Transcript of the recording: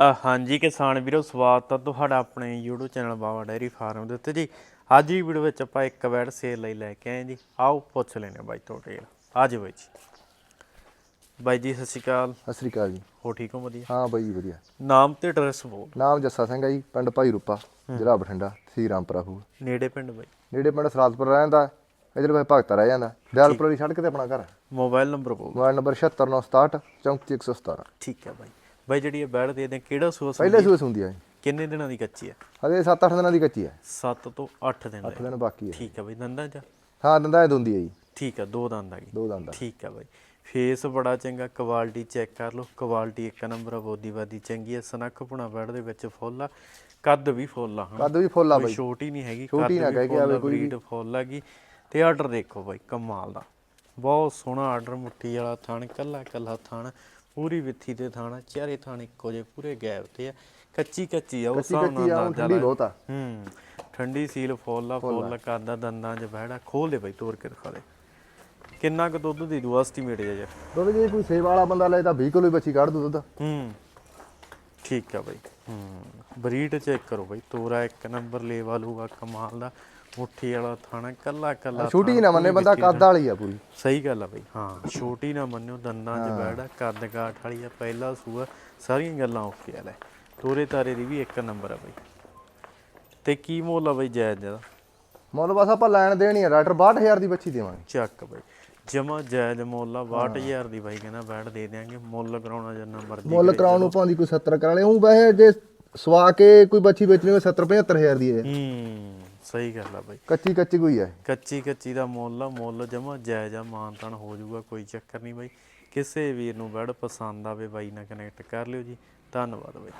ਹਾਂਜੀ ਕਿਸਾਨ ਵੀਰੋ ਸਵਾਗਤ ਹੈ ਤੁਹਾਡਾ ਆਪਣੇ YouTube channel Bawa dairy farm ਦੇ ਉੱਤੇ ਜੀ। ਅੱਜ ਦੀ ਵੀਡੀਓ ਵਿੱਚ ਆਪਾਂ ਇੱਕ ਵੈਡ ਸੇਲ ਲਈ ਲੈ ਕੇ ਆਏ ਜੀ। ਆਓ ਪੁੱਛ ਲੈਣੇ ਬਾਈ ਤੋਂ ਡਿਟੇਲ ਅੱਜ ਬਾਈ ਜੀ। ਬਾਈ ਜੀ ਸਤਿ ਸ਼੍ਰੀ ਅਕਾਲ। ਸਤਿ ਸ੍ਰੀ ਅਕਾਲ ਜੀ। ਹੋ ਠੀਕ ਹੋ? ਵਧੀਆ? ਹਾਂ ਬਾਈ ਜੀ ਵਧੀਆ। ਨਾਮ ਤੇ ਐਡਰੈਸ ਬੋਲ ਨਾਮ ਜੱਸਾ ਸਿੰਘ ਹੈ ਜੀ ਪਿੰਡ ਭਾਈ ਰੂਪਾ ਜ਼ਿਲ੍ਹਾ ਬਠਿੰਡਾ ਤਹਿਸੀਲ ਰਾਮਪੁਰਾ ਫੂਲ ਨੇੜੇ ਪਿੰਡ ਬਾਈ? ਨੇੜੇ ਪਿੰਡ ਸਰਾਦਪੁਰ ਰਹਿ ਜਾਂਦਾ। ਇਧਰ ਭਾਈ ਭਗਤਾ ਰਹਿ ਜਾਂਦਾ। ਦਿਆਲਪੁਰ ਵਾਲੀ ਸੜਕ ਤੇ ਆਪਣਾ ਘਰ ਹੈ ਮੋਬਾਈਲ ਨੰਬਰ ਬੋਲ ਮੋਬਾਈਲ ਨੰਬਰ 76967 34117 ਠੀਕ ਹੈ ਬਾਈ। ਬਾਈ ਜਿਹੜੀ ਇਹ ਬੈਡ ਦੇ ਦੇ ਕਿਹੜਾ ਸੂਆ ਪਹਿਲੇ ਸੂਈ? ਸੂਏ ਸੁੰਦੀ ਹੈ ਕਿੰਨੇ ਦਿਨਾਂ ਦੀ ਕੱਚੀ ਹੈ ਹਜੇ 7-8 ਦਿਨਾਂ ਦੀ ਕੱਚੀ ਹੈ 7 ਤੋਂ 8 ਦਿਨ 8 ਦਾ ਦਿਨ ਬਾਕੀ ਹੈ ਠੀਕ ਹੈ ਬਾਈ ਦੰਦਾਂ ਚ? ਹਾਂ ਦੰਦਾਂ ਇਹ ਦੁੰਦੀ ਹੈ ਜੀ। ਠੀਕ ਹੈ ਦੋ ਦੰਦ ਆ ਗਈ। ਦੋ ਦੰਦਾਂ ਠੀਕ ਹੈ ਬਾਈ। ਫੇਸ ਬੜਾ ਚੰਗਾ ਕੁਆਲਿਟੀ ਚੈੱਕ ਕਰ ਲਓ। ਕੁਆਲਿਟੀ ਇੱਕ ਨੰਬਰ ਆ ਬੋਦੀ ਬਾਦੀ ਚੰਗੀ ਹੈ ਸਨੱਖ ਪੁਣਾ ਬੈਡ ਦੇ ਵਿੱਚ ਫੁੱਲ ਆ। ਕੱਦ ਵੀ ਫੁੱਲ ਆ ਕੱਦ ਵੀ ਫੁੱਲ ਆ ਬਾਈ। ਛੋਟੀ ਨਹੀਂ ਹੈਗੀ ਛੋਟੀ ਨਾ ਕਹਿ ਕੇ ਆ, ਆਵੇ ਕੋਈ। ਬਰੀਡ ਫੁੱਲ ਹੈਗੀ ਤੇ ਆਰਡਰ ਦੇਖੋ ਬਾਈ ਕਮਾਲ ਦਾ। ਬਹੁਤ ਸੋਹਣਾ ਆਰਡਰ ਮੁੱਠੀ ਵਾਲਾ ਥਣ ਕੱਲਾ ਕੱਲਾ ਥਣ। ਪੂਰੀ ਵਿੱਥੀ ਤੇ ਥਣ ਚਾਰੇ ਥਣ ਇੱਕੋ ਜਿਹੇ ਪੂਰੇ ਗੈਪ ਤੇ ਆ। ਕੱਚੀ ਕੱਚੀ ਆ ਉਸ ਕੱਚੀ ਹਿਸਾਬ ਕੱਚੀ ਆ ਨਾਲ ਹੁਣ ਠੰਡੀ ਬਹੁਤ ਆ। ਹੂੰ ਠੰਡੀ ਸੀਲ ਫੁੱਲ ਫੁੱਲ ਕਰਦਾ ਦੰਦਾਂ 'ਚ ਬਹਿੜਾ ਖੋਲ ਦੇ ਬਾਈ ਤੋੜ ਕੇ ਦਿਖਾ ਦੇ। ਕਿੰਨਾ ਕੁ ਦੁੱਧ ਦੀ ਦੂ ਐਸਟੀਮੇਟ ਜੇ ਦੁੱਧ ਜੇ ਕੋਈ ਸੇਵਾ ਵਾਲਾ ਬੰਦਾ ਲੈ ਤਾਂ 20 ਕਿਲੋ ਹੀ ਬੱਚੀ ਕੱਢ ਦੂ ਦੁੱਧ। ਹੂੰ ਠੀਕ ਆ ਬਾਈ। ਹੂੰ ਬਰੀਡ ਚੈੱਕ ਕਰੋ ਬਾਈ ਤੋਰਾ ਇੱਕ ਨੰਬਰ ਲੇਵਾ ਲੂਗਾ ਕਮਾਲ ਦਾ। ਮੁੱਠੀ ਵਾਲਾ ਥਾਣਾ ਕੱਲਾ ਕੱਲਾ ਛੋਟੀ ਨਾ ਮੰਨੇ ਬੰਦਾ ਕੱਦ ਵਾਲੀ ਆ ਪੂਰੀ। ਸਹੀ ਗੱਲ ਆ ਬਾਈ। ਹਾਂ। ਛੋਟੀ ਨਾ ਮੰਨਿਓ ਦੰਦਾਂ 'ਚ ਬੈੜਾ ਕੱਦ ਕਾਠ ਵਾਲੀ ਆ ਪਹਿਲਾ ਸੂਆ ਸਾਰੀਆਂ ਗੱਲਾਂ ਓਕੇ ਆ ਲੈ। ਤੋਰੇ ਤਾਰੇ ਦੀ ਵੀ ਇੱਕ ਨੰਬਰ ਆ ਬਾਈ। ਤੇ ਕੀ ਮੁੱਲ ਆ ਬਾਈ ਜਾਇਜ਼ ਦਾ ਮੁੱਲ ਬਸ ਆਪਾਂ ਲੈਣ ਦੇਣੀ ਆ ਰਾਈਟਰ 62000 ਦੀ ਬੱਚੀ ਦੇਵਾਂਗੇ। ਚੱਕ ਬਾਈ। ਜਮਾ ਜਾਇਜ਼ ਮੁੱਲ ਆ 62000 ਦੀ ਬਾਈ ਕਹਿੰਦਾ ਬੈੜ ਦੇ ਦਿਆਂਗੇ ਮੁੱਲ ਕਰਾਉਣਾ ਜਿੰਨਾ ਮਰਜ਼ੀ ਮੁੱਲ ਕਰਾਉਣ ਨੂੰ ਪਾਉਂਦੀ ਕੋਈ 70 ਕਰਾ ਲੇ ਉਹ ਵੈਸੇ ਜੇ ਸਵਾ ਕੇ ਕੋਈ ਬੱਚੀ ਵੇਚਣੀ ਹੋਵੇ 70 75000 ਦੀ ਹੈ। ਹੂੰ। ਸਹੀ ਗੱਲ ਆ ਬਾਈ। ਕੱਚੀ ਕੱਚੀ ਕੋਈ ਹੈ? ਕੱਚੀ ਕੱਚੀ ਦਾ ਮੁੱਲ ਆ ਮੁੱਲ ਜਮਾ ਜਾਇਜ਼ ਆ ਮਾਨਤਾਨ ਹੋ ਜਾਊਗਾ ਕੋਈ ਚੱਕਰ ਨਹੀਂ ਬਾਈ। ਕਿਸੇ ਵੀਰ ਨੂੰ ਬੈੜ ਪਸੰਦ ਆਵੇ ਬਾਈ ਨਾਲ ਕਨੈਕਟ ਕਰ ਲਿਓ ਜੀ। ਧੰਨਵਾਦ ਬਾਈ।